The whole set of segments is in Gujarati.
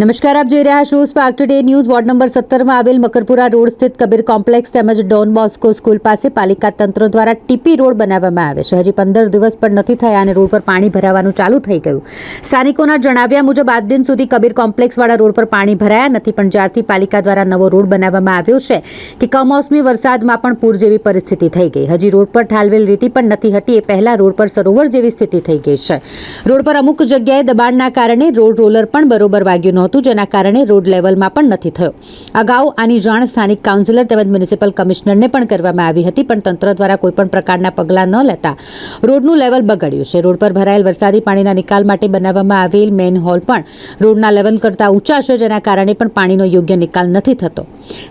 નમસ્કાર, આપ જોઈ રહ્યા છો Spark Today news. Ward number સત્તરમાં આવેલ મકરપુરા રોડ સ્થિત કબીર કોમ્પ્લેક્સ તેમજ ડોન બોસ્કો સ્કૂલ પાસે પાલિકા તંત્ર દ્વારા ટીપી રોડ બનાવવામાં આવે છે. હજી પંદર દિવસ પણ નથી થયા અને રોડ પર પાણી ભરાવાનું ચાલુ થઈ ગયું. સ્થાનિકોના જણાવ્યા મુજબ, આજ દિન સુધી કબીર કોમ્પ્લેક્સવાળા રોડ પર પાણી ભરાયા નથી, પણ જ્યારથી પાલિકા દ્વારા નવો રોડ બનાવવામાં આવ્યો છે કે કમોસમી વરસાદમાં પણ પૂર જેવી પરિસ્થિતિ થઈ ગઈ. હજી રોડ પર ઠાલવેલ રીતિ પણ નથી હતી એ પહેલાં રોડ પર સરોવર જેવી સ્થિતિ થઈ ગઈ છે. રોડ પર અમુક જગ્યાએ દબાણના કારણે રોડ રોલર પણ બરોબર વાગ્યું નહોતું, જેના કારણે રોડ લેવલમાં પણ નથી થયો. અગાઉ આની જાણ સ્થાનિક કાઉન્સિલર તેમજ મ્યુનિસિપલ કમિશનરને પણ કરવામાં આવી હતી, પણ તંત્ર દ્વારા કોઈપણ પ્રકારના પગલાં ન લેતા રોડનું લેવલ બગડ્યું છે. રોડ પર ભરાયેલ વરસાદી પાણીના નિકાલ માટે બનાવવામાં આવેલ મેન હોલ પણ રોડના લેવલ કરતાં ઊંચા છે, જેના કારણે પણ પાણીનો યોગ્ય નિકાલ નથી થતો.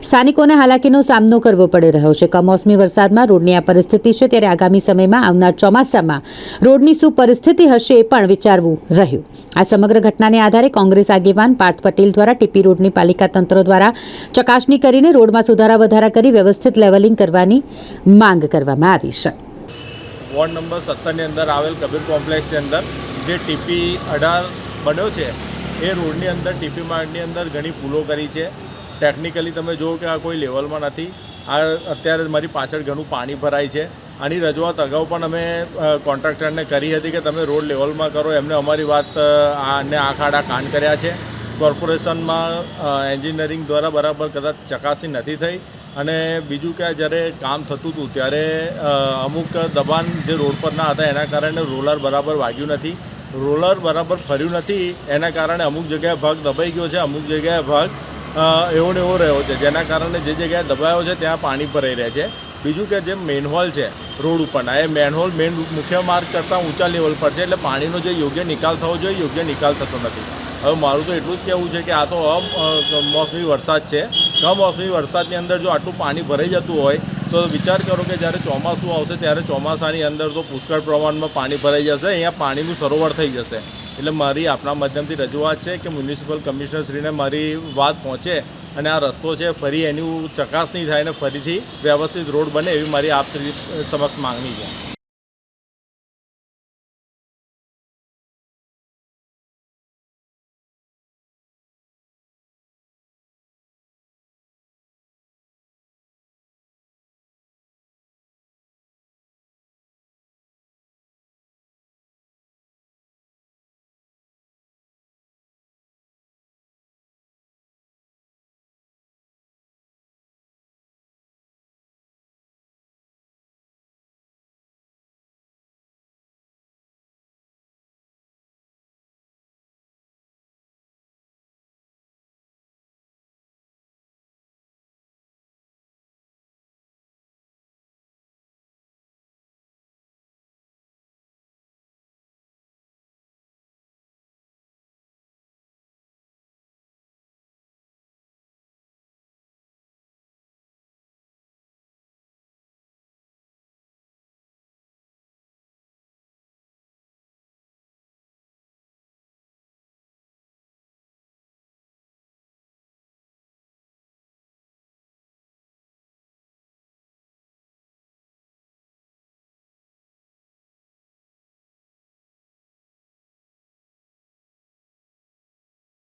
સ્થાનિકોને હાલાકીનો સામનો કરવો પડી રહ્યો છે. કમોસમી વરસાદમાં રોડની આ પરિસ્થિતિ છે, ત્યારે આગામી સમયમાં આવનાર ચોમાસામાં રોડની શું પરિસ્થિતિ હશે એ પણ વિચારવું રહ્યું. આ સમગ્ર ઘટનાને આધારે કોંગ્રેસ આગેવાન પાર્થ પટેલ દ્વારા ટીપી રોડની પાલિકા તંત્ર દ્વારા ચકાસણી કરીને રોડમાં સુધારા વધારા કરી વ્યવસ્થિત લેવલિંગ કરવાની માંગ કરવામાં આવી છે. વોર્ડ નંબર સત્તરની અંદર આવેલ કબીર કોમ્પ્લેક્સની અંદર જે ટીપી અઢાર બન્યો છે, એ રોડની અંદર ટીપી માર્ગની અંદર ઘણી ભૂલો કરી છે. ટેકનિકલી તમે જુઓ કે આ કોઈ લેવલમાં નથી. આ અત્યારે મારી પાછળ ઘણું પાણી ભરાય છે. આની રજૂઆત અગાઉ પણ અમે કોન્ટ્રાક્ટરને કરી હતી કે તમે રોડ લેવલમાં કરો. એમને અમારી વાત આને આંખ આડા કાન કર્યા છે. કોર્પોરેશનમાં એન્જિનિયરિંગ દ્વારા બરાબર કદાચ ચકાસણી નથી થઈ. અને બીજું કે જ્યારે કામ થતું હતું, ત્યારે અમુક દબાણ જે રોડ પરના હતા, એના કારણે રોલર બરાબર વાગ્યું નથી. રોલર બરાબર ફર્યું નથી, એના કારણે અમુક જગ્યાએ ભાગ દબાઈ ગયો છે, અમુક જગ્યાએ ભાગ એવો ને એવો રહ્યો છે. જેના કારણે જે જગ્યાએ દબાયો છે, ત્યાં પાણી ભરાઈ રહે છે. બીજું કે જે મેનહોલ છે, રોડ ઉપરના એ મેનહોલ મેન મુખ્ય માર્ગ કરતાં ઊંચા લેવલ પર છે, એટલે પાણીનો જે યોગ્ય નિકાલ થવો જોઈએ, યોગ્ય નિકાલ થતો નથી. હવે મારું તો એટલું જ કહેવું છે કે આ તો અમોસમી વરસાદ છે. કમોસમી વરસાદની અંદર જો આટલું પાણી ભરાઈ જતું હોય, તો વિચાર કરો કે જ્યારે ચોમાસું આવશે ત્યારે ચોમાસાની અંદર તો પુષ્કળ પ્રમાણમાં પાણી ભરાઈ જશે, અહીંયા પાણીનું સરોવર થઈ જશે. એટલે મારી આપના માધ્યમથી રજૂઆત છે કે મ્યુનિસિપલ કમિશનરશ્રીને મારી વાત પહોંચે અને આ રસ્તો છે ફરી એની ચકાસણી થાય અને ફરીથી વ્યવસ્થિત રોડ બને એવી મારી આપ સમક્ષ માંગણી છે.